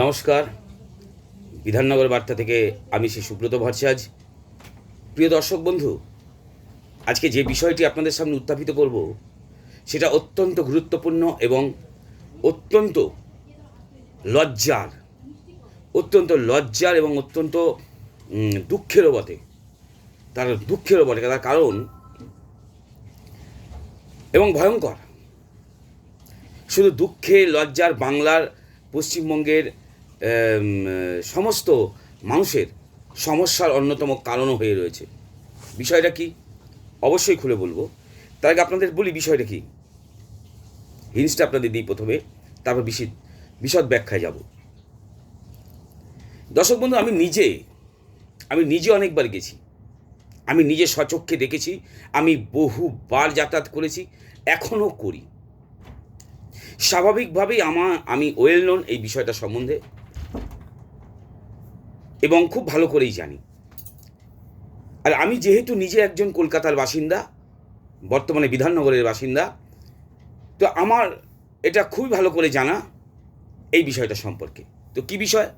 নমস্কার। বিধাননগর বার্তা থেকে আমি শ্রী সুব্রত ভট্টাচার্য। প্রিয় দর্শক বন্ধু, আজকে যে বিষয়টি আপনাদের সামনে উত্থাপিত করব, সেটা অত্যন্ত গুরুত্বপূর্ণ এবং অত্যন্ত লজ্জার অত্যন্ত লজ্জার এবং অত্যন্ত দুঃখেরও বটে। তার দুঃখেরও বটে, তার কারণ এবং ভয়ঙ্কর। শুধু দুঃখে, লজ্জার বাংলার পশ্চিমবঙ্গের সমস্ত মানুষের সমস্যার অন্যতম কারণও হয়ে রয়েছে। বিষয়টা কি? অবশ্যই খুলে বলব। তার আগে আপনাদের বলি বিষয়টা কি? হিন্সটা আপনাদের দিই প্রথমে, তারপর বিশদ বিশদ ব্যাখ্যায় যাব। দর্শক বন্ধু, আমি নিজে আমি নিজে অনেকবার গেছি। আমি নিজে সচক্ষে দেখেছি, আমি বহুবার যাতায়াত করেছি, এখনও করি। স্বাভাবিকভাবেই আমার, আমি ওয়েল নোন এই বিষয়টা সম্বন্ধে। এবং খুব ভালো করেই জানি। আর আমি যেহেতু নিজে একজন কলকাতার বাসিন্দা, বর্তমানে বিধাননগরের বাসিন্দা, তো আমার এটা খুবই ভালো করে জানা এই বিষয়টা সম্পর্কে। তো কি বিষয়?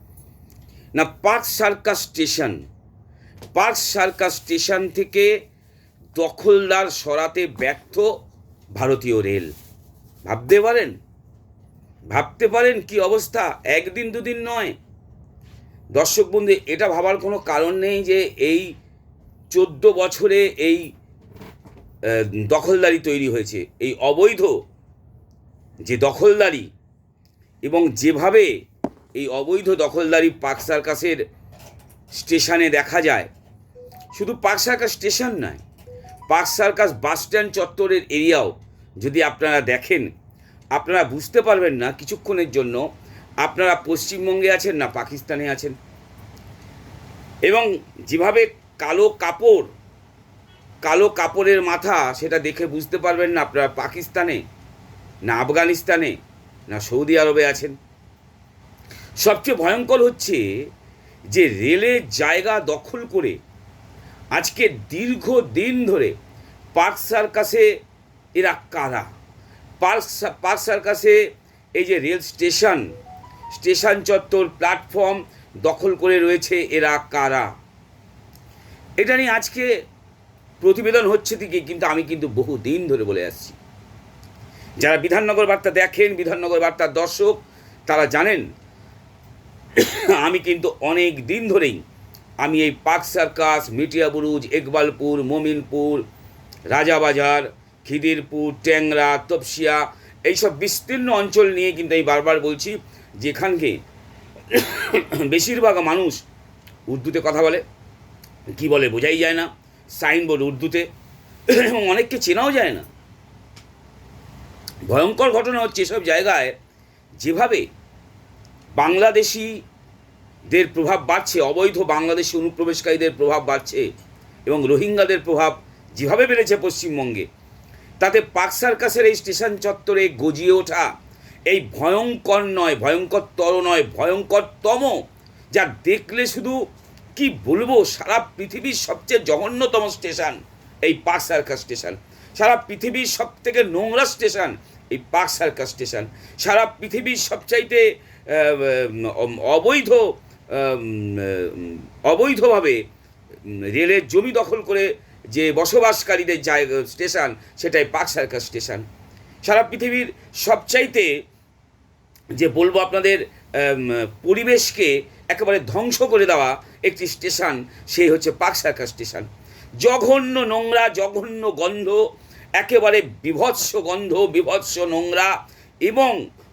না, Park Circus station, Park Circus station থেকে দখলদার সরাতে ব্যর্থ ভারতীয় রেল। ভাবতে পারেন? ভাবতে পারেন কি অবস্থা? একদিন দুদিন নয় দর্শক বন্ধু, এটা ভাবার কোনো কারণ নেই যে এই চোদ্দ বছরে এই দখলদারি তৈরি হয়েছে। এই অবৈধ যে দখলদারি এবং যেভাবে এই অবৈধ দখলদারি পার্ক সার্কাসের স্টেশনে দেখা যায়, শুধু পার্ক সার্কাস স্টেশন নয় পার্ক সার্কাস বাস স্ট্যান্ড চত্বরের এরিয়াও যদি আপনারা দেখেন, আপনারা বুঝতে পারবেন না কিছুক্ষণের জন্য আপনারা পশ্চিমবঙ্গে আছেন না পাকিস্তানে আছেন? এবং যেভাবে কালো কাপড়, কালো কাপড়ের মাথা সেটা দেখে বুঝতে পারবেন না আপনারা পাকিস্তানে, না আফগানিস্তানে, না সৌদি আরবে আছেন। সবচেয়ে ভয়ঙ্কর হচ্ছে যে রেলের জায়গা দখল করে আজকে দীর্ঘ দিন ধরে পার্ক সার্কাসে এরা কারা? পার্ক পার্ক সার্কাসে এই যে রেল স্টেশন স্টেশন চত্বর প্ল্যাটফর্ম দখল করে রয়েছে এরা কারা? এটা নিয়ে আজকে প্রতিবেদন হচ্ছে ঠিকই কিন্তু আমি কিন্তু বহু দিন ধরে বলে আসছি। যারা বিধাননগর বার্তা দেখেন, বিধাননগর বার্তার দর্শক, তারা জানেন, আমি কিন্তু অনেক দিন ধরেই আমি এই Park Circus, Metiabruz Iqbalpur Mominpur, Rajabazar, Khidirpur, Tangra, Topsia, এইসব বিস্তীর্ণ অঞ্চল নিয়ে কিন্তু আমি বারবার বলছি যেখানকে বেশিরভাগ মানুষ উর্দুতে কথা বলে। কি বলে বোঝাই যায় না। সাইনবোর্ড উর্দুতে। এবং অনেককে চেনাও যায় না। ভয়ঙ্কর ঘটনা হচ্ছে এসব জায়গায় যেভাবে বাংলাদেশিদের প্রভাব বাড়ছে, অবৈধ বাংলাদেশি অনুপ্রবেশকারীদের প্রভাব বাড়ছে এবং রোহিঙ্গাদের প্রভাব যেভাবে বেড়েছে পশ্চিমবঙ্গে, তাতে পাক সার্কাসের এই স্টেশন চত্বরে গজিয়ে ওঠা এই ভয়ঙ্কর নয় ভয়ঙ্করতর নয় ভয়ঙ্করতম যা দেখলে শুধু কি বলব, সারা পৃথিবীর সবচেয়ে জঘন্যতম স্টেশন, এই পার্ক সার্কাস স্টেশন। সারা পৃথিবীর সব থেকে নোংরা স্টেশন, এই পার্ক সার্কাস স্টেশন। সারা পৃথিবীর সবচাইতে অবৈধ অবৈধভাবে রেলের জমি দখল করে যে বসবাসকারীদের জায়গা, স্টেশন, সেটাই পার্ক সার্কাস স্টেশন। সারা পৃথিবীর সবচাইতে যে বলব আপনাদের পরিবেশকে একেবারে ধ্বংস করে দেওয়া একটি স্টেশন, সেই হচ্ছে পাক সার্কাস স্টেশন। জঘন্য নোংরা, জঘন্য গন্ধ, একেবারে বিভৎস গন্ধ, বিভৎস নোংরা এবং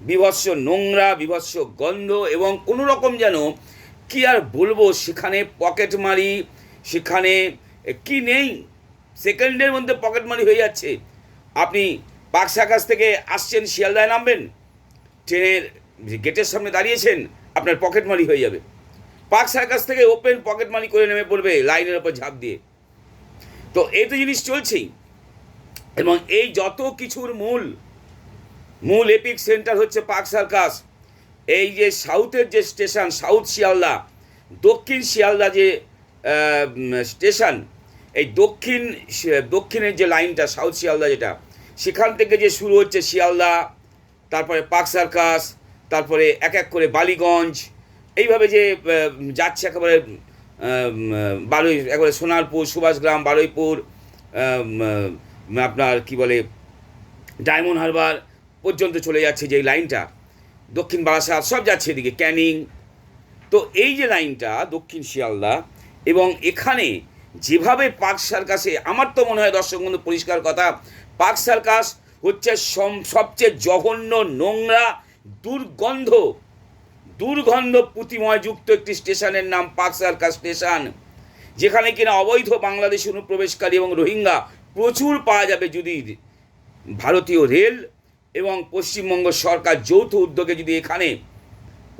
বিভৎস নোংরা, বিভৎস গন্ধ এবং কোনো রকম যেন কি আর বলব, সেখানে পকেট মারি, সেখানে কি নেই, সেকেন্ডের মধ্যে পকেট মারি হয়ে যাচ্ছে। আপনি পার্ক সার্কাস থেকে আসছেন, শিয়ালদায় নামবেন? ট্রেনের গেটের সামনে দাঁড়িয়েছেন, আপনার পকেট মারি হয়ে যাবে। পার্ক সার্কাস থেকে ওপেন পকেট মারি করে নেমে পড়বে লাইনের ওপর ঝাঁপ দিয়ে। তো এই তো জিনিস চলছেই। এবং এই যত কিছুর মূল মূল এপিক সেন্টার হচ্ছে পার্ক সার্কাস এই যে সাউথের যে স্টেশন সাউথ শিয়ালদা, দক্ষিণ শিয়ালদা যে স্টেশন এই দক্ষিণ, দক্ষিণের যে লাইনটা সাউথ শিয়ালদা যেটা, সেখান থেকে যে শুরু হচ্ছে শিয়ালদা তারপরে পার্ক সার্কাস, তারপরে এক এক করে বালিগঞ্জ, এইভাবে যে যাচ্ছে একেবারে বারুই একেবারে সোনারপুর, সুভাষগ্রাম বারুইপুর আপনার কি বলে, ডায়মন্ড হারবার পর্যন্ত চলে যাচ্ছে যে লাইনটা। দক্ষিণ বারাসাত সব যাচ্ছে এদিকে, ক্যানিং। তো এই যে লাইনটা, দক্ষিণ শিয়ালদা, এবং এখানে যেভাবে পার্ক সার্কাসে, আমার তো মনে হয় দর্শক বন্ধু, পরিষ্কার কথা পার্ক সার্কাস হচ্ছে সবচেয়ে জঘন্য নোংরা দুর্গন্ধ। দুর্গন্ধ পুঁতিময় যুক্ত একটি স্টেশনের নাম পার্ক সার্কাস স্টেশন, যেখানে কিনা অবৈধ বাংলাদেশি অনুপ্রবেশকারী এবং রোহিঙ্গা প্রচুর পাওয়া যাবে যদি ভারতীয় রেল এবং পশ্চিমবঙ্গ সরকার যৌথ উদ্যোগে যদি এখানে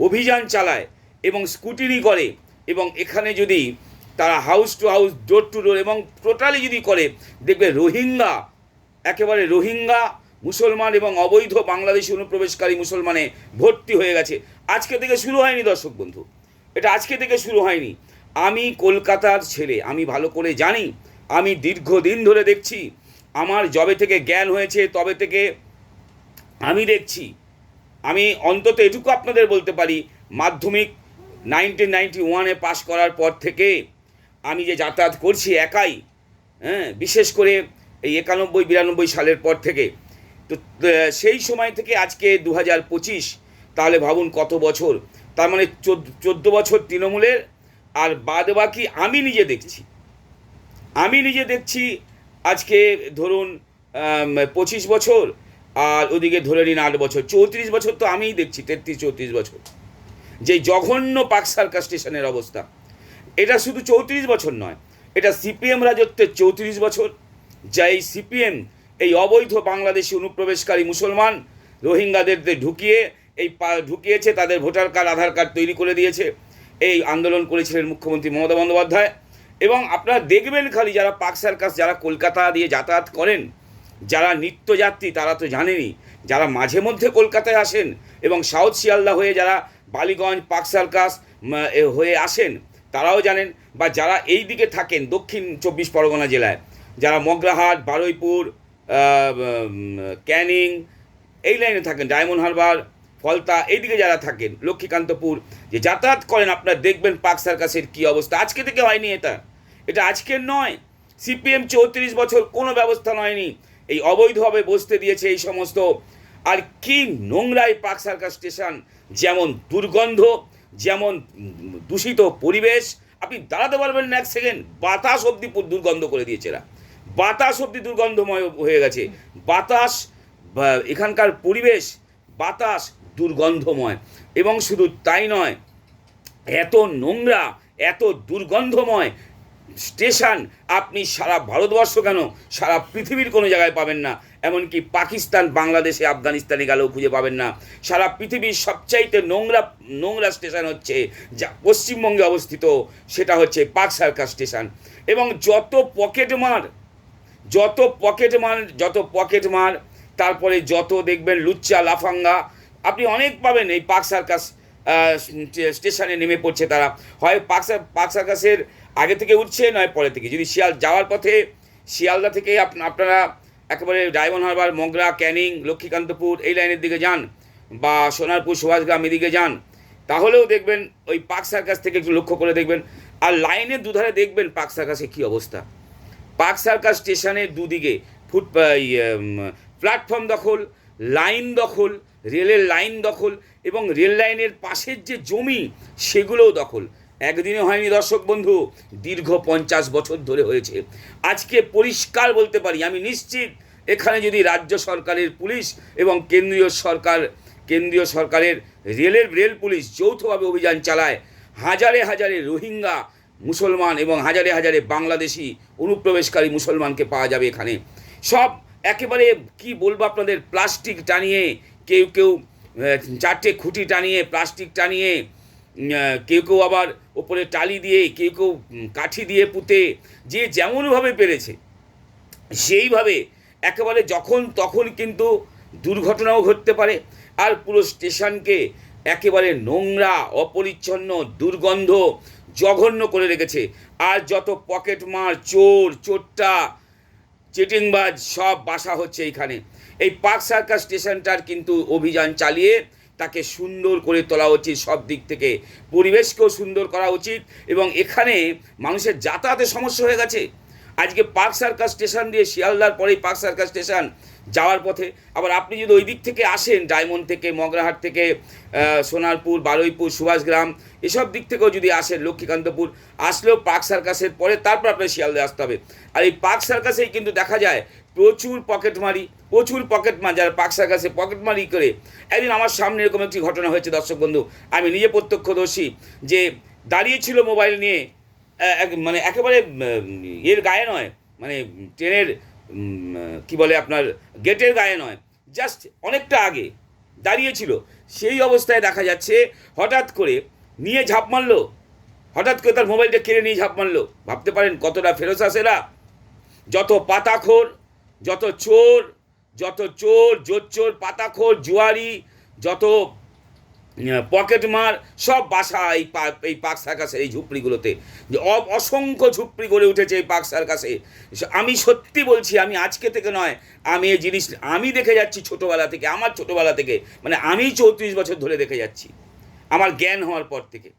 অভিযান চালায় এবং স্কুটিনি করে এবং এখানে যদি তারা house to house door to door এবং টোটালি যদি করে, দেখবে রোহিঙ্গা একেবারে রোহিঙ্গা, মুসলমান এবং অবৈধ বাংলাদেশি অনুপ্রবেশকারী মুসলমানে ভর্তি হয়ে গেছে। আজকে থেকে শুরু হয়নি দর্শক বন্ধু। এটা আজকে থেকে শুরু হয়নি। আমি কলকাতার ছেলে, আমি ভালো করে জানি, আমি দীর্ঘদিন ধরে দেখছি, আমার জবে থেকে জ্ঞান হয়েছে, তবে থেকে আমি দেখছি, আমি অন্তত এটুকু আপনাদের বলতে পারি, মাধ্যমিক নাইনটিন নাইনটি ওয়ানে পাশ করার পর থেকে আমি যে যাতায়াত করছি একাই হ্যাঁ বিশেষ করে এই একানব্বই, বিরানব্বই সালের পর থেকে। তো সেই সময় থেকে আজকে দু হাজার পঁচিশ, তাহলে ভাবুন কত বছর। তার মানে চোদ্দ বছর তৃণমূলের, আর বাদ বাকি আমি নিজে দেখছি। আমি নিজে দেখছি আজকে ধরুন পঁচিশ বছর, আর ওদিকে ধরে নিন আট বছর। চৌত্রিশ বছর তো আমিই দেখছি, তেত্রিশ, চৌত্রিশ বছর। যে জঘন্য পাক সার্কাস স্টেশনের অবস্থা। এটা শুধু চৌত্রিশ বছর নয়, এটা সিপিএম রাজত্বের চৌত্রিশ বছর। যা এই সিপিএম, এই অবৈধ বাংলাদেশি অনুপ্রবেশকারী মুসলমান রোহিঙ্গাদের ঢুকিয়ে, এই ঢুকিয়েছে, তাদের ভোটার কার্ড, আধার কার্ড তৈরি করে দিয়েছে। এই আন্দোলন করেছিলেন মুখ্যমন্ত্রী মমতা বন্দ্যোপাধ্যায়। এবং আপনারা দেখবেন খালি যারা পাক সার্কাস, যারা কলকাতা দিয়ে যাতায়াত করেন, যারা নিত্যযাত্রী, তারা তো জানেনই, যারা মাঝে মধ্যে কলকাতায় আসেন এবং সাউথ শিয়ালদা হয়ে যারা বালিগঞ্জ, পাক সার্কাস হয়ে আসেন, তারাও জানেন। বা যারা এই দিকে থাকেন দক্ষিণ চব্বিশ পরগনা জেলায় যারা মগরাহাট, বারুইপুর ক্যানিং, এই লাইনে থাকেন, ডায়মন্ড হারবার, ফলতা, এইদিকে যারা থাকেন, লক্ষ্মীকান্তপুর, যে যাতায়াত করেন, আপনারা দেখবেন পাক সার্কাসের কী অবস্থা। আজকে থেকে হয়নি এটা। এটা আজকের নয়। সিপিএম চৌত্রিশ বছর কোনো ব্যবস্থা নয়নি। এই অবৈধভাবে বসতে দিয়েছে এই সমস্ত। আর কি নোংরা এই পাক সার্কাস স্টেশন, যেমন দুর্গন্ধ, যেমন দূষিত পরিবেশ। আপনি দাঁড়াতে পারবেন না এক সেকেন্ড। বাতাস পুরো দুর্গন্ধ করে দিয়েছে এরা। বাতাস অব্দি দুর্গন্ধময় হয়ে গেছে। বাতাস এখানকার পরিবেশ, বাতাস দুর্গন্ধময়। এবং শুধু তাই নয়, এত নোংরা, এত দুর্গন্ধময় স্টেশন আপনি সারা ভারতবর্ষ কেন, সারা পৃথিবীর কোনো জায়গায় পাবেন না। এমনকি পাকিস্তান, বাংলাদেশে, আফগানিস্তানে গেলেও খুঁজে পাবেন না। সারা পৃথিবীর সবচাইতে নোংরা নোংরা স্টেশন হচ্ছে যা পশ্চিমবঙ্গে অবস্থিত, সেটা হচ্ছে পাক সার্কাস স্টেশন। এবং যত পকেট মার যত পকেট মার যত পকেট মার তারপরে যত দেখবেন লুচ্চা, লাফাঙ্গা, আপনি অনেক পাবেন এই পাক সার্কাস স্টেশনে নেমে পড়ছে তারা। হয় পাক পাক সার্কাসের আগে থেকে উঠছে, নয় পরে থেকে। যদি শিয়াল যাওয়ার পথে, শিয়ালদা থেকে আপ- আপনারা একেবারে Diamond Harbour, Magra, Canning, Lakshmikantapur এই লাইনের দিকে যান বা সোনারপুর, সুভাষগ্রাম এদিকে যান, তাহলেও দেখবেন ওই পাক সার্কাস থেকে একটু লক্ষ্য করে দেখবেন। আর লাইনের দুধারে দেখবেন পাক সার্কাসে কী অবস্থা। পার্ক সার্কাস স্টেশনের দুদিকে ফুট প্ল্যাটফর্ম দখল লাইন দখল রেলের লাইন দখল এবং রেল লাইনের পাশের যে জমি সেগুলোও দখল। একদিনে হয়নি দর্শক বন্ধু, দীর্ঘ পঞ্চাশ বছর ধরে হয়েছে। আজকে পরিষ্কার বলতে পারি, আমি নিশ্চিত এখানে যদি রাজ্য সরকারের পুলিশ এবং কেন্দ্রীয় সরকার, কেন্দ্রীয় সরকারের রেলের রেল পুলিশ যৌথভাবে অভিযান চালায়, হাজারে হাজারে রোহিঙ্গা মুসলমান এবং হাজারে হাজারে বাংলাদেশি অনুপ্রবেশকারী মুসলমানকে পাওয়া যাবে এখানে। সব একেবারে, কি বলব আপনাদের, প্লাস্টিক টানিয়ে, কেউ কেউ চারটে খুঁটি টানিয়ে, প্লাস্টিক টানিয়ে কেউ কেউ আবার ওপরে টালি দিয়ে, কেউ কেউ কাঠি দিয়ে পুঁতে, যে যেমনভাবে পেরেছে, সেইভাবে একেবারে যখন তখন কিন্তু দুর্ঘটনাও ঘটতে পারে। আর পুরো স্টেশনকে একেবারে নোংরা, অপরিচ্ছন্ন, দুর্গন্ধ জঘন্য করে রেখেছে। আর যত পকেট মার, চোর চোরটা চিটিংবাজ, সব বাসা হচ্ছে এইখানে। এই পার্ক সার্কাস স্টেশনটার কিন্তু অভিযান চালিয়ে তাকে সুন্দর করে তোলা উচিত সব দিক থেকে। পরিবেশকেও সুন্দর করা উচিত এবং এখানে মানুষের যাতায়াতের সমস্যা হয়ে গেছে। আজকে পার্ক সার্কাস স্টেশন দিয়ে শিয়ালদার পরেই পার্ক সার্কাস স্টেশন যাওয়ার পথে। আবার আপনি যদি ওই দিক থেকে আসেন, ডায়মন্ড থেকে, মগরাহাট থেকে সোনারপুর, বারুইপুর, সুভাষগ্রাম, এসব দিক থেকেও যদি আসেন, লক্ষ্মীকান্তপুর, আসলেও পার্ক সার্কাসের পরে তারপর আপনার শিয়ালদে আসতে হবে। আর এই পার্ক সার্কাসেই কিন্তু দেখা যায়, প্রচুর পকেটমারি প্রচুর পকেটমার যারা পার্ক সার্কাসে পকেটমারি করে, একদিন আমার সামনে এরকম একটি ঘটনা হয়েছে, দর্শক বন্ধু। আমি নিজে প্রত্যক্ষদর্শী, যে দাঁড়িয়েছিল মোবাইল নিয়ে মানে একেবারে এর গায়ে নয় মানে ট্রেনের কি বলে আপনার, গেটের গায়ে নয় জাস্ট অনেকটা আগে দাঁড়িয়েছিল সেই অবস্থায় দেখা যাচ্ছে, হঠাৎ করে নিয়ে ঝাঁপ মারলো। হঠাৎ করে তার মোবাইলটা কেড়ে নিয়ে ঝাঁপ মারলো। ভাবতে পারেন কতটা ফেরত আসেরা যত পাতাখোর, যত চোর যত চোর জোচ্চোর পাতাখোর, জুয়ারি, যত পকেট মার, সব বাসা এই এই পাক সার্কাসের এই ঝুপড়িগুলোতে। যে অসংখ্য ঝুপড়ি গড়ে উঠেছে এই পাক সার্কাসে। আমি সত্যি বলছি, আমি আজকে থেকে নয়, আমি এই জিনিস, আমি দেখে যাচ্ছি ছোটোবেলা থেকে, আমার ছোটোবেলা থেকে মানে আমি চৌত্রিশ বছর ধরে দেখে যাচ্ছি। আমার জ্ঞান হওয়ার পর থেকে।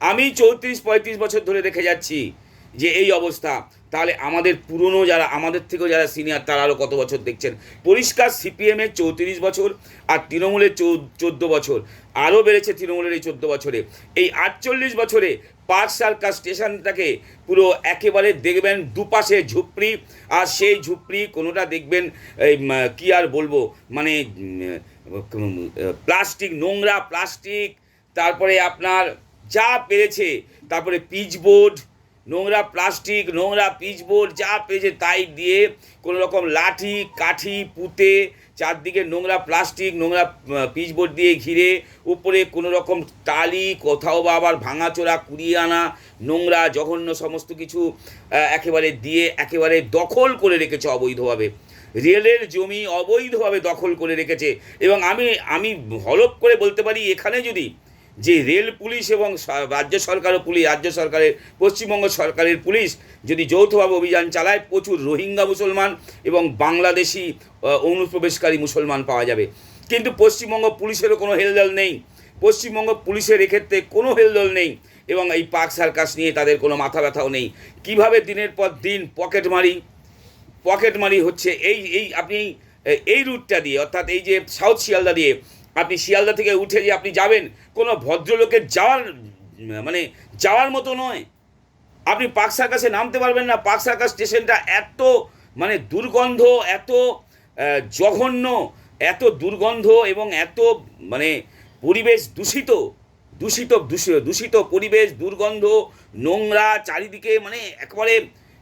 আমি চৌত্রিশ, পঁয়ত্রিশ বছর ধরে দেখে যাচ্ছি। যে এই অবস্থা, তাহলে আমাদের পুরনো যারা, আমাদের থেকেও যারা সিনিয়র তারা আরও কত বছর দেখছেন? পরিষ্কার সিপিএমের চৌত্রিশ বছর আর তৃণমূলের চৌ, চোদ্দ বছর। আরও বেড়েছে তৃণমূলের এই চোদ্দ বছরে। এই আটচল্লিশ বছরে পার্ক সার্কাস স্টেশনটাকে পুরো একেবারে দেখবেন দুপাশে ঝুপড়ি, আর সেই ঝুপড়ি কোনোটা দেখবেন কি আর বলব মানে প্লাস্টিক, নোংরা প্লাস্টিক, তারপরে আপনার যা পেরেছে, তারপরে পিচবোর্ড নোংরা প্লাস্টিক, নোংরা পিচবোর্ড যা পেয়েছে তাই দিয়ে কোনো রকম লাঠি, কাঠি, পুঁতে চারদিকে নোংরা প্লাস্টিক, নোংরা পিচবোর্ড দিয়ে ঘিরে উপরে কোনো রকম টালি, কোথাও বা আবার ভাঙাচোরা কুড়িয়ে আনা, নোংরা, জঘন্য সমস্ত কিছু একেবারে দিয়ে একেবারে দখল করে রেখেছে অবৈধভাবে। রেলের জমি অবৈধভাবে দখল করে রেখেছে। এবং আমি আমি হলপ করে বলতে পারি, এখানে যদি যে রেল পুলিশ এবং রাজ্য সরকারও পুলিশ, রাজ্য সরকারের, পশ্চিমবঙ্গ সরকারের পুলিশ যদি যৌথভাবে অভিযান চালায়, প্রচুর রোহিঙ্গা মুসলমান এবং বাংলাদেশি অনুপ্রবেশকারী মুসলমান পাওয়া যাবে। কিন্তু পশ্চিমবঙ্গ পুলিশেরও কোনো হেলদল নেই। পশ্চিমবঙ্গ পুলিশের এক্ষেত্রে কোনো হেলদল নেই এবং এই পাক সার্কাস নিয়ে তাদের কোনো মাথা ব্যথাও নেই। কীভাবে দিনের পর দিন পকেট মারি? পকেট মারি হচ্ছে এই এই আপনি এই রুটটা দিয়ে, অর্থাৎ এই যে সাউথ শিয়ালদা দিয়ে আপনি শিয়ালদা থেকে উঠে যে আপনি যাবেন, কোনো ভদ্রলোকের যাওয়ার মানে যাওয়ার মতো নয়। আপনি পার্ক সার্কাসে নামতে পারবেন না পার্ক সার্কাস স্টেশনটা এত মানে দুর্গন্ধ, এত জঘন্য, এত দুর্গন্ধ এবং এত মানে পরিবেশ দূষিত দূষিত দূষিত দূষিত পরিবেশ, দুর্গন্ধ, নোংরা চারিদিকে মানে একবারে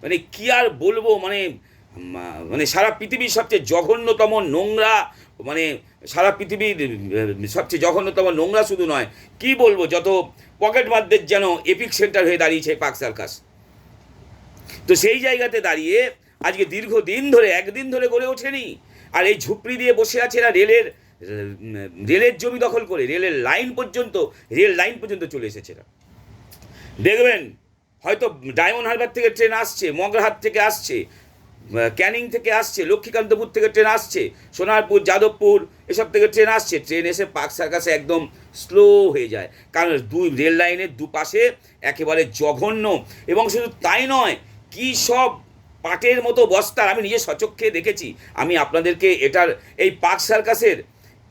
মানে কি আর বলব মানে মানে সারা পৃথিবীর সবচেয়ে জঘন্যতম নোংরা মানে সারা পৃথিবীর সবচেয়ে জঘন্যতম নোংরা শুধু নয়, কি বলব, যত পকেট মারদের যেন এপিক সেন্টার হয়ে দাঁড়িয়েছে পার্ক সার্কাস। তো সেই জায়গাতে দাঁড়িয়ে আজকে দীর্ঘদিন ধরে, একদিন ধরে গড়ে ওঠেনি। আর এই ঝুপড়ি দিয়ে বসে আছে এরা রেলের রেলের জমি দখল করে, রেলের লাইন পর্যন্ত, রেল লাইন পর্যন্ত চলে এসেছে এরা। দেখবেন, হয়তো ডায়মন্ড হারবার থেকে ট্রেন আসছে, মগরাহাট থেকে আসছে ক্যানিং থেকে আসছে, লক্ষ্মীকান্তপুর থেকে ট্রেন আসছে, সোনারপুর, যাদবপুর, এসব থেকে ট্রেন আসছে। ট্রেন এসে পার্ক সার্কাসে একদম স্লো হয়ে যায়। কারণ দুই রেল লাইনের দুপাশে একেবারে জঘন্য। এবং শুধু তাই নয়, কী সব পাটের মতো বস্তার আমি নিজে সচক্ষে দেখেছি। আমি আপনাদেরকে এটার, এই পার্ক সার্কাসের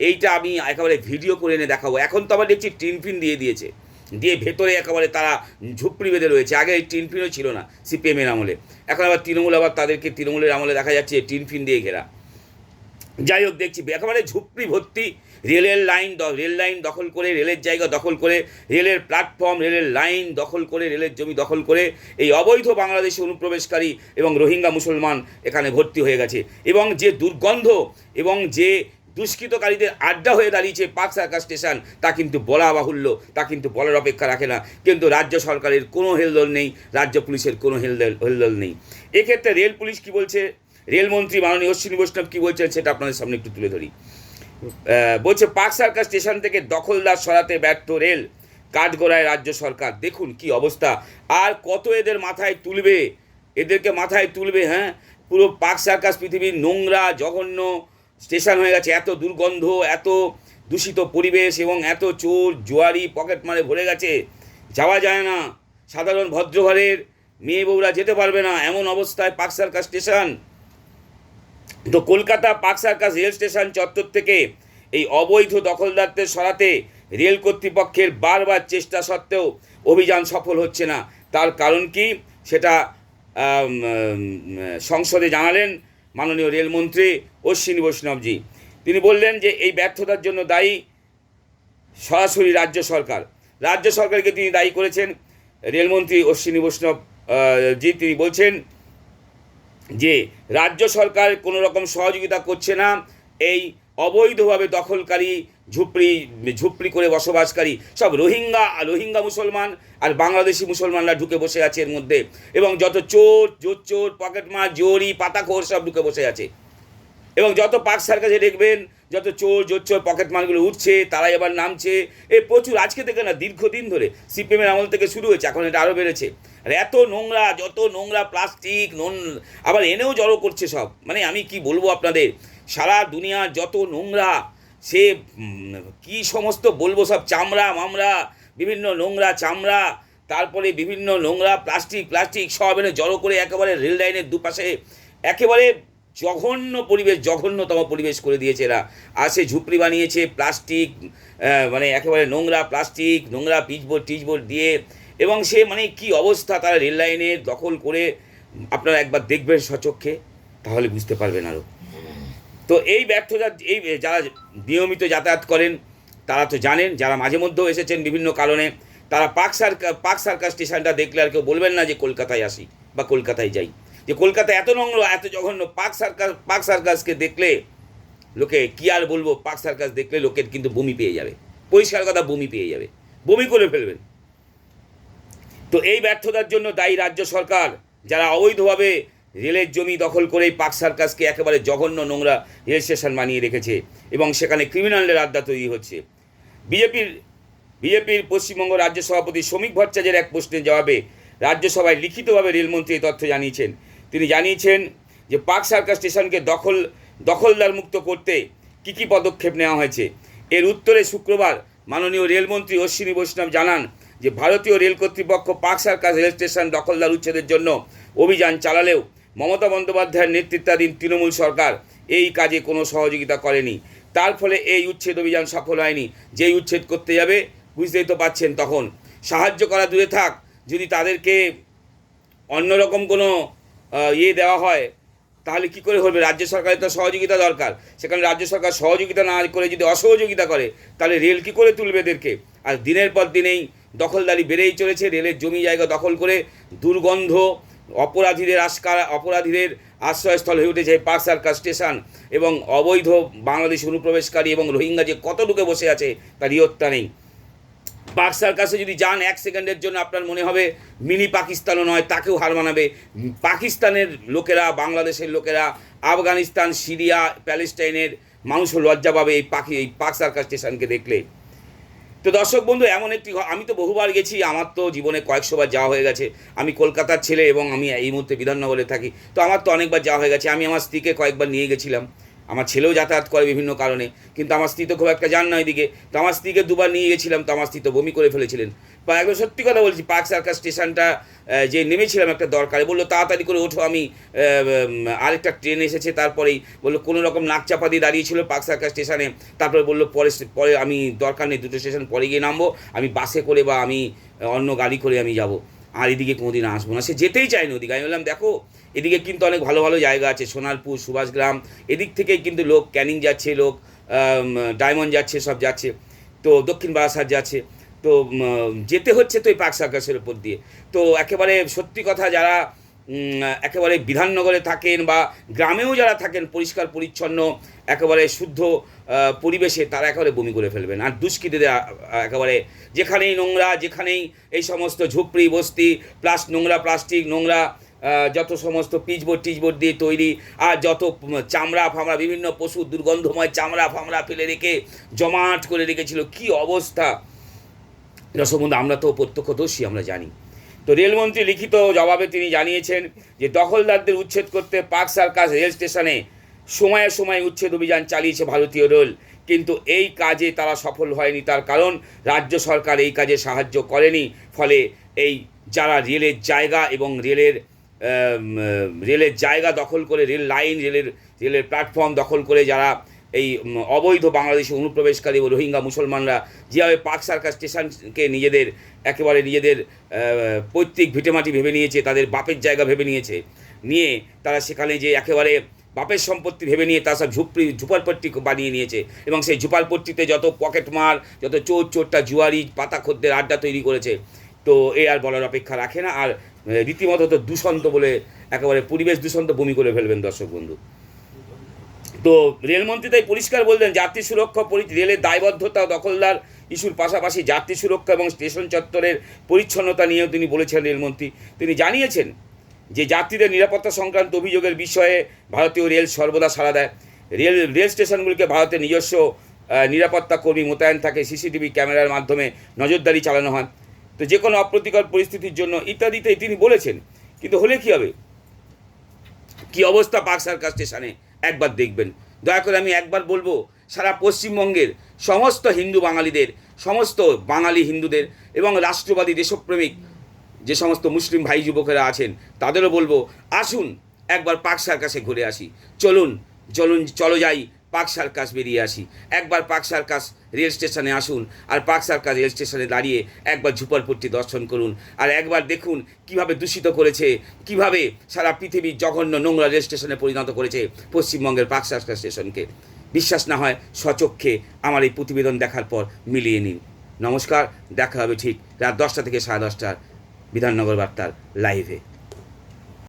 এইটা আমি একেবারে ভিডিও করে এনে দেখাবো। এখন তো আবার দেখছি টিন ফিন দিয়ে দিয়েছে। দিয়ে ভেতরে একেবারে তারা ঝুপড়ি বেঁধে রয়েছে। আগে এই টিনফিনও ছিল না, সিপিএমের আমলে। এখন আবার তৃণমূল আবার তাদেরকে তৃণমূলের আমলে দেখা যাচ্ছে টিন ফিন দিয়ে ঘেরা। যাই হোক, দেখছি একেবারে ঝুপড়ি ভর্তি রেলের লাইন রেল লাইন দখল করে, রেলের জায়গা দখল করে, রেলের প্ল্যাটফর্ম রেলের লাইন দখল করে, রেলের জমি দখল করে এই অবৈধ বাংলাদেশি অনুপ্রবেশকারী এবং রোহিঙ্গা মুসলমান এখানে ভর্তি হয়ে গেছে। এবং যে দুর্গন্ধ এবং যে দুষ্কৃতকারীদের আড্ডা হয়ে দাঁড়িয়েছে পাক সার্কাস স্টেশন। তা কিন্তু বলা বাহুল্য, তা কিন্তু বলার অপেক্ষা রাখে না। কিন্তু রাজ্য সরকারের কোনো হেলদোল নেই, রাজ্য পুলিশের কোনো হেলদোল হেলদোল নেই। এক্ষেত্রে রেল পুলিশ কি বলছে? রেলমন্ত্রী মাননীয় অশ্বিনী বৈষ্ণব কী বলছেন সেটা আপনাদের সামনে একটু তুলে ধরি। বলছে, পাক সার্কাস স্টেশন থেকে দখলদার সরাতে ব্যর্থ রেল, কাঠগড়ায় রাজ্য সরকার। দেখুন কি অবস্থা। আর কত এদের মাথায় তুলবে? এদেরকে মাথায় তুলবে হ্যাঁ? পুরো পাক সার্কাস পৃথিবীর নোংরা, জঘন্য স্টেশন হয়ে গেছে, এত দুর্গন্ধ, এত দূষিত পরিবেশ এবং এত চোর, জোয়ারি পকেট মারে ভরে গেছে। যাওয়া যায় না। সাধারণ ভদ্রঘরের মেয়ে বউরা যেতে পারবে না। এমন অবস্থায় পার্ক সার্কাস স্টেশন। তো Kolkata Park Circus rail station চত্বর থেকে এই অবৈধ দখলদারদের সরাতে রেল কর্তৃপক্ষের বারবার চেষ্টা সত্ত্বেও অভিযান সফল হচ্ছে না। তার কারণ কি? সেটা সংসদে জানালেন মাননীয় রেলমন্ত্রী অশ্বিনী বৈষ্ণবজি। তিনি বললেন যে, এই ব্যর্থতার জন্য দায়ী সরাসরি রাজ্য সরকার। রাজ্য সরকারকে তিনি দায়ী করেছেন রেলমন্ত্রী অশ্বিনী বৈষ্ণব জি তিনি বলছেন যে, রাজ্য সরকার কোনো রকম সহযোগিতা করছে না। এই অবৈধভাবে দখলকারী, ঝুপড়ি ঝুপড়ি করে বসবাসকারী সব রোহিঙ্গা রোহিঙ্গা মুসলমান আর বাংলাদেশি মুসলমানরা ঢুকে বসে আছে এর মধ্যে। এবং যত চোর, জোর চোর, পকেটমার, জোরি, পাতাখোর সব ঢুকে বসে আছে। এবং যত পার্ক সার্কাসে দেখবেন, যত চোর জোচ্চোর পকেট মালগুলো উঠছে, তারাই আবার নামছে। এ প্রচুর, আজকে থেকে না, দীর্ঘদিন ধরে সিপিএমের আমল থেকে শুরু হয়েছে, এখন এটা আরও বেড়েছে। আর এত নোংরা, যত নোংরা প্লাস্টিক, নোন, আবার এনেও জড়ো করছে সব। মানে আমি কি বলব আপনাদের, সারা দুনিয়ার যত নোংরা, সে কি সমস্ত বলব সব, চামড়া, মামড়া, বিভিন্ন নোংরা চামড়া, তারপরে বিভিন্ন নোংরা প্লাস্টিক প্লাস্টিক সব এনে জড়ো করে একেবারে রেল লাইনের দুপাশে, একেবারে জঘন্য পরিবেশ, জঘন্যতম পরিবেশ করে দিয়েছে এরা। আর সে ঝুপড়ি বানিয়েছে, প্লাস্টিক মানে একেবারে নোংরা প্লাস্টিক, নোংরা পিচবোর্ড, টিচবোর্ড দিয়ে। এবং সে মানে কি অবস্থা, তারা রেল লাইনে দখল করে আপনারা একবার দেখবেন সচক্ষে তাহলে বুঝতে পারবেন আরও তো এই ব্যর্থতা, এই যারা নিয়মিত যাতায়াত করেন, তারা তো জানেন, যারা মাঝে মধ্যেও এসেছেন বিভিন্ন কারণে, তারা পাক সার্কা পাক সার্কাস স্টেশনটা দেখলে আর কেউ বলবেন না যে কলকাতায় আসি বা কলকাতায় যাই। যে কলকাতা এত নোংরা, এত জঘন্য, পাক সার্কাস, পাক সার্কাসকে দেখলে লোকে কি আর বলব, পাক সার্কাস দেখলে লোকের কিন্তু বমি পেয়ে যাবে। পরিষ্কার কথা, বমি পেয়ে যাবে। বমি করে ফেলবেন। তো এই ব্যর্থতার জন্য দায়ী রাজ্য সরকার, যারা অবৈধভাবে রেলের জমি দখল করেই পাক সার্কাসকে একেবারে জঘন্য নোংরা রেল স্টেশন বানিয়ে রেখেছে এবং সেখানে ক্রিমিনালের আড্ডা তৈরি হচ্ছে। বিজেপির বিজেপির পশ্চিমবঙ্গ রাজ্য সভাপতি শ্রমিক ভট্টাচার্যের এক প্রশ্নের জবাবে রাজ্যসভায় লিখিতভাবে রেলমন্ত্রী তথ্য জানিয়েছেন। তিনি জানিয়েছেন যে পার্ক সার্কাস স্টেশনকে দখল, দখলদার মুক্ত করতে কী কী পদক্ষেপ নেওয়া হয়েছে। এর উত্তরে শুক্রবার মাননীয় রেলমন্ত্রী অশ্বিনী বৈষ্ণব জানান যে ভারতীয় রেল কর্তৃপক্ষ পার্ক সার্কাস রেল স্টেশন দখলদার উচ্ছেদের জন্য অভিযান চালালেও মমতা বন্দ্যোপাধ্যায়ের নেতৃত্বাধীন তৃণমূল সরকার এই কাজে কোনো সহযোগিতা করেনি। তার ফলে এই উচ্ছেদ অভিযান সফল হয়নি। যেই উচ্ছেদ করতে যাবে, বুঝতেই তো পাচ্ছেন তখন। সাহায্য করা দূরে থাক, যদি তাদেরকে অন্যরকম কোনো ইয়ে দেওয়া হয়, তাহলে কি করে হবে রাজ্য সরকারের তো সহযোগিতা দরকার। সেখানে রাজ্য সরকার সহযোগিতা না করে যদি অসহযোগিতা করে, তাহলে রেল কি করে তুলবে এদেরকে? আর দিনের পর দিনেই দখলদারি বেড়েই চলেছে, রেলের জমি জায়গা দখল করে দুর্গন্ধ অপরাধীদের আস্কার অপরাধীদের আশ্রয়স্থল হয়ে উঠেছে পার্ক সার্কাস স্টেশন এবং অবৈধ বাংলাদেশ অনুপ্রবেশকারী এবং রোহিঙ্গা যে কত ঢুকে বসে আছে, তার ইয়ত্তা নেই। পার্ক সার্কাসে যদি যান, এক সেকেন্ডের জন্য আপনার মনে হবে মিনি পাকিস্তানও নয়, তাকেও হার মানাবে। পাকিস্তানের লোকেরা, বাংলাদেশের লোকেরা, আফগানিস্তান, সিরিয়া, প্যালেস্টাইনের মানুষও লজ্জা পাবে এই পাখি, এই পার্ক সার্কাস স্টেশনকে দেখলে। তো দর্শক বন্ধু, এমন একটি আমি তো বহুবার গেছি, আমার তো জীবনে কয়েকশোবার যাওয়া হয়ে গেছে। আমি কলকাতার ছেলে এবং আমি এই মুহূর্তে বিধাননগরে থাকি। তো আমার তো অনেকবার যাওয়া হয়ে গেছে। আমি আমার স্ত্রীকে কয়েকবার নিয়ে গেছিলাম। আমার ছেলেও যাতায়াত করে বিভিন্ন কারণে, কিন্তু আমার স্ত্রী তো খুব একটা যান না এদিকে তো আমার স্ত্রীকে দুবার নিয়ে গেছিলাম, তো আমার স্ত্রী তো বমি করে ফেলেছিলেন। বা একবার সত্যি কথা বলছি, পার্ক সার্কাস স্টেশনটা যে নেমেছিলাম একটা দরকারে, বলল, তাড়াতাড়ি করে ওঠো, আমি আরেকটা ট্রেন এসেছে। তারপরেই বলল, কোনো রকম নাক চাপা দিয়ে দাঁড়িয়েছিল পার্ক সার্কাস স্টেশনে। তারপরে বলল, পরে পরে আমি দরকার নেই, দুটো স্টেশন পরে গিয়ে নামবো, আমি বাসে করে বা আমি, অন্য গাড়ি করে আমি যাব। আর এদিকে কোনোদিন আসব না। সে যেতেই চায়নি ওদিকে। আমি বললাম, দেখো, এদিকে কিন্তু অনেক ভালো ভালো জায়গা আছে। সোনারপুর সুভাষগ্রাম এদিক থেকে কিন্তু লোক, ক্যানিং যাচ্ছে লোক ডায়মন্ড যাচ্ছে, সব যাচ্ছে। তো দক্ষিণ বারাসাত যাচ্ছে। তো যেতে হচ্ছে তো এই পার্ক সার্কাসের উপর দিয়ে। তো একেবারে সত্যি কথা, যারা একেবারে বিধাননগরে থাকেন বা গ্রামেও যারা থাকেন, পরিষ্কার, পরিচ্ছন্ন, একেবারে শুদ্ধ পরিবেশে তারা একেবারে বমি করে ফেলবেন। আর দুষ্কৃতীদের একেবারে যেখানেই নোংরা, যেখানেই এই সমস্ত ঝুপড়ি, বস্তি, প্লাস নোংরা প্লাস্টিক, নোংরা যত সমস্ত পিচবোর্ড, টিচবোর্ড দিয়ে তৈরি, আর যত চামড়া, ফামড়া, বিভিন্ন পশু, দুর্গন্ধময় চামড়া, ফামড়া ফেলে রেখে, জমাট করে রেখেছিল, কি অবস্থা? দর্শক বন্ধু আমরা তো প্রত্যক্ষদর্শী, আমরা জানি। তো রেলমন্ত্রী লিখিত জবাবে তিনি জানিয়েছেন যে দখলদারদের উচ্ছেদ করতে পার্ক সার্কাস রেল স্টেশনে সময়ে সময়ে উচ্ছেদ অভিযান চালিয়েছে ভারতীয় রেল। কিন্তু এই কাজে তারা সফল হয়নি, তার কারণ রাজ্য সরকার এই কাজে সাহায্য করেনি। ফলে এই যারা রেলের জায়গা এবং রেলের রেলের জায়গা দখল করে, রেল লাইন, রেলের রেলের প্ল্যাটফর্ম দখল করে যারা এই অবৈধ বাংলাদেশি অনুপ্রবেশকারী ও রোহিঙ্গা মুসলমানরা যেভাবে পাক সার্কাস স্টেশনকে নিজেদের, একেবারে নিজেদের পৈতৃক ভিটেমাটি ভেবে নিয়েছে, তাদের বাপের জায়গা ভেবে নিয়েছে, নিয়ে তারা সেখানে যে একেবারে বাপের সম্পত্তি ভেবে নিয়ে তারা সব ঝুপড়ি ঝুপারপট্টি বানিয়ে নিয়েছে এবং সেই ঝুপারপট্টিতে যত পকেটমার যত চোর, চোরটা জুয়ারি, পাতা খদ্দের আড্ডা তৈরি করেছে, তো এ আর বলার অপেক্ষা রাখে না। আর রীতিমতো তো দূষণ বলে একেবারে পরিবেশ দূষণ তো বমি করে ফেলবেন দর্শক বন্ধু। তো রেলমন্ত্রী তাই পরিষ্কার বললেন, যাত্রী সুরক্ষা রেলের দায়বদ্ধতা দখলদার ইস্যুর পাশাপাশি যাত্রী সুরক্ষা এবং স্টেশন চত্বরের পরিচ্ছন্নতা নিয়েও তিনি বলেছেন রেলমন্ত্রী। তিনি জানিয়েছেন যে যাত্রীদের নিরাপত্তা সংক্রান্ত অভিযোগের বিষয়ে ভারতীয় রেল সর্বদা সাড়া দেয়। রেল রেল স্টেশনগুলিকে ভারতের নিজস্ব নিরাপত্তা কর্মী মোতায়েন থাকে, সিসিটিভি ক্যামেরার মাধ্যমে নজরদারি চালানো হয়। তো যে কোনো অপ্রতিকর পরিস্থিতির জন্য ইত্যাদিতে তিনি বলেছেন। কিন্তু হলে কী হবে? কি অবস্থা পাক সার্কাস স্টেশনে? একবার দেখবেন। দয়া করে আমি একবার বলব, সারা পশ্চিমবঙ্গের সমস্ত হিন্দু বাঙালিদের, সমস্ত বাঙালি হিন্দুদের এবং রাষ্ট্রবাদী দেশপ্রেমিক যে সমস্ত মুসলিম ভাই যুবকেরা আছেন, তাদেরও বলব, আসুন একবার পাক সার্কাসে ঘুরে আসি। চলুন চলুন, চলো যাই। পাক সার্কাস বেরিয়ে আসি। একবার পাক সার্কাস রেল স্টেশনে আসুন আর পাক সার্কাস রেল স্টেশনে দাঁড়িয়ে একবার ঝুপড়পট্টি দর্শন করুন আর একবার দেখুন কীভাবে দূষিত করেছে, কীভাবে সারা পৃথিবীর জঘন্য নোংরা রেল স্টেশনে পরিণত করেছে পশ্চিমবঙ্গের পাক সার্কাস স্টেশনকে। বিশ্বাস না হয় স্বচক্ষে আমার এই প্রতিবেদন দেখার পর মিলিয়ে নিন। নমস্কার, দেখা হবে ঠিক রাত দশটা থেকে সাড়ে দশটার বিধাননগর বার্তার লাইভে